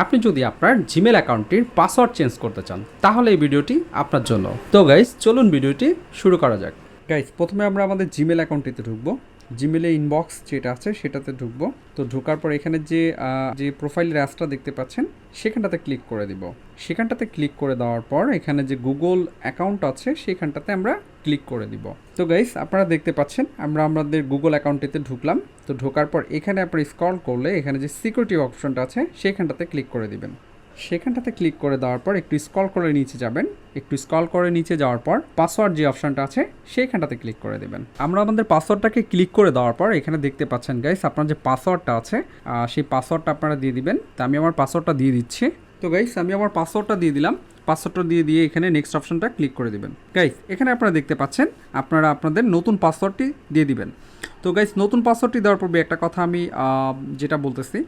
আপনি যদি আপনার জিমেল অ্যাকাউন্টটির পাসওয়ার্ড চেঞ্জ করতে চান, তাহলে এই ভিডিওটি আপনার জন্য। তো গাইজ চলুন ভিডিওটি শুরু করা যাক। গাইস প্রথমে আমরা আমাদের জিমেল অ্যাকাউন্টটিতে ঢুকবো। জিমেলে ইনবক্স যেটা আছে সেটাতে ঢুকবো। তো ঢোকার পর এখানে যে যে প্রোফাইল র্যাসটা দেখতে পাচ্ছেন, সেখানটাতে ক্লিক করে দিব। সেখানটাতে ক্লিক করে দেওয়ার পর এখানে যে গুগল অ্যাকাউন্ট আছে, সেখানটাতে আমরা ক্লিক করে দিব। তো গাইস আপনারা দেখতে পাচ্ছেন, আমরা আমাদের গুগল অ্যাকাউন্টটিতে ঢুকলাম। তো ঢোকার পর এখানে আপনারা স্ক্রল করলে এখানে যে সিকিউরিটি অপশনটা আছে, সেখানটাতে ক্লিক করে দিবেন। সেখানটাতে ক্লিক করে দেওয়ার পর একটু স্কল করে নিচে যাবেন। একটু স্কল করে নিচে যাওয়ার পর পাসওয়ার্ড যে অপশনটা আছে সেইখানটাতে ক্লিক করে দেবেন। আমরা আমাদের পাসওয়ার্ডটাকে ক্লিক করে দেওয়ার পর এখানে দেখতে পাচ্ছেন গাইস আপনার যে পাসওয়ার্ডটা আছে সেই পাসওয়ার্ডটা আপনারা দিয়ে দিবেন। তা আমি আমার পাসওয়ার্ডটা দিয়ে দিচ্ছি। তো গাইস আমি আমার পাসওয়ার্ডটা দিয়ে দিলাম। পাসওয়ার্ডটা দিয়ে দিয়ে এখানে নেক্সট অপশনটা ক্লিক করে দিবেন। গাইস এখানে আপনারা দেখতে পাচ্ছেন, আপনারা আপনাদের নতুন পাসওয়ার্ডটি দিয়ে দিবেন। তো গাইস নতুন পাসওয়ার্ডটি দেওয়ার পূর্বে একটা কথা আমি যেটা বলতেছি,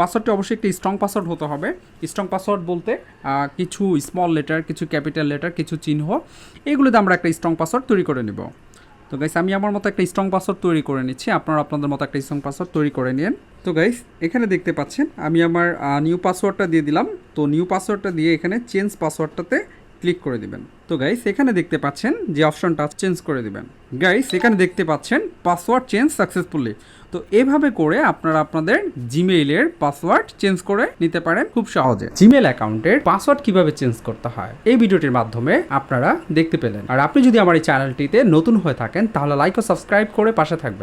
পাসওয়ার্ডটি অবশ্যই একটি স্ট্রং পাসওয়ার্ড হতে হবে। স্ট্রং পাসওয়ার্ড বলতে কিছু স্মল লেটার কিছু ক্যাপিটাল লেটার কিছু চিহ্ন, এগুলোতে আমরা একটা স্ট্রং পাসওয়ার্ড তৈরি করে নেব। তো গাইস আমি আমার মতো একটা স্ট্রং পাসওয়ার্ড তৈরি করে নিচ্ছি। আপনারা আপনাদের মতো একটা স্ট্রং পাসওয়ার্ড তৈরি করে নিন তো গাইস এখানে দেখতে পাচ্ছেন, আমি আমার নিউ পাসওয়ার্ডটা দিয়ে দিলাম। তো নিউ পাসওয়ার্ডটা দিয়ে এখানে চেঞ্জ পাসওয়ার্ডটাতে ক্লিক করে দিবেন। তো গাইস এখানে দেখতে পাচ্ছেন যে অপশনটা চেঞ্জ করে দিবেন। গাইস এখানে দেখতে পাচ্ছেন পাসওয়ার্ড চেঞ্জ সাকসেসফুলি তো এভাবে করে আপনারা আপনাদের জিমেইলের পাসওয়ার্ড চেঞ্জ করে নিতে পারেন খুব সহজে। জিমেল অ্যাকাউন্টের পাসওয়ার্ড কীভাবে চেঞ্জ করতে হয়, এই ভিডিওটির মাধ্যমে আপনারা দেখতে পেলেন। আর আপনি যদি আমার এই চ্যানেলটিতে নতুন হয়ে থাকেন, তাহলে লাইক ও সাবস্ক্রাইব করে পাশে থাকবেন।